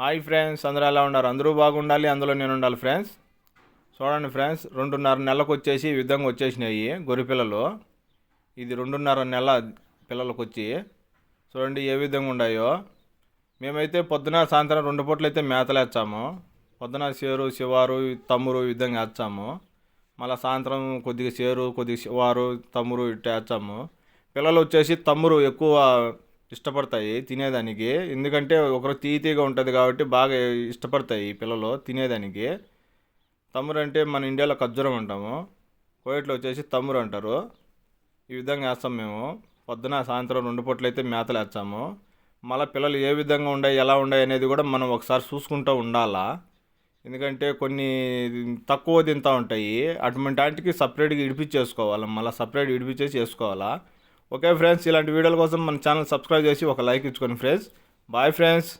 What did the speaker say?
Hi friends అందరూ ఎలా ఉన్నారు? అందరూ బాగుండాలి అందులో నేను ఉండాలి ఫ్రెండ్స్. చూడండి ఫ్రెండ్స్ రెండున్నర నెలలకు వచ్చేసి ఈ విధంగా వచ్చేసినాయి గొర్రె పిల్లలు. ఇది రెండున్నర నెల పిల్లలకు వచ్చి చూడండి ఏ విధంగా ఉన్నాయో మేమైతే పొద్దున సాయంత్రం రెండు పూటలు అయితే మేతలు వేస్తాము పొద్దున సేరు శివారు తమ్మురు ఈ విధంగా వేస్తాము. మళ్ళీ సాయంత్రం కొద్దిగా సేరు కొద్దిగా శివారు తమ్మురు ఇట్లా వేస్తాము. పిల్లలు వచ్చేసి తమ్మురు ఎక్కువ ఇష్టపడతాయి తినేదానికి. ఎందుకంటే ఒకరు తీతీగా ఉంటుంది కాబట్టి బాగా ఇష్టపడతాయి ఈ పిల్లలు తినేదానికి. తమ్మురు అంటే మన ఇండియాలో ఖర్జూరం అంటాము. కోయట్లో వచ్చేసి తమ్మురు అంటారు. ఈ విధంగా వేస్తాం మేము. పొద్దున సాయంత్రం రెండు పూట్లయితే మేతలేస్తాము మేతలు వేస్తాము. మళ్ళీ పిల్లలు ఏ విధంగా ఉన్నాయి ఎలా ఉన్నాయి అనేది కూడా మనం ఒకసారి చూసుకుంటూ ఉండాలా. ఎందుకంటే కొన్ని తక్కువ తింటూ ఉంటాయి. అటువంటి వాటికి సపరేట్గా ఇడిపించేసుకోవాలి. మళ్ళీ సపరేట్ ఇడిపించేసి వేసుకోవాలా. ఓకే ఫ్రెండ్స్ ఇలాంటి వీడియోల కోసం మన ఛానల్ సబ్స్క్రైబ్ చేసి ఒక లైక్ ఇచ్చుకోండి ఫ్రెండ్స్ బాయ్ ఫ్రెండ్స్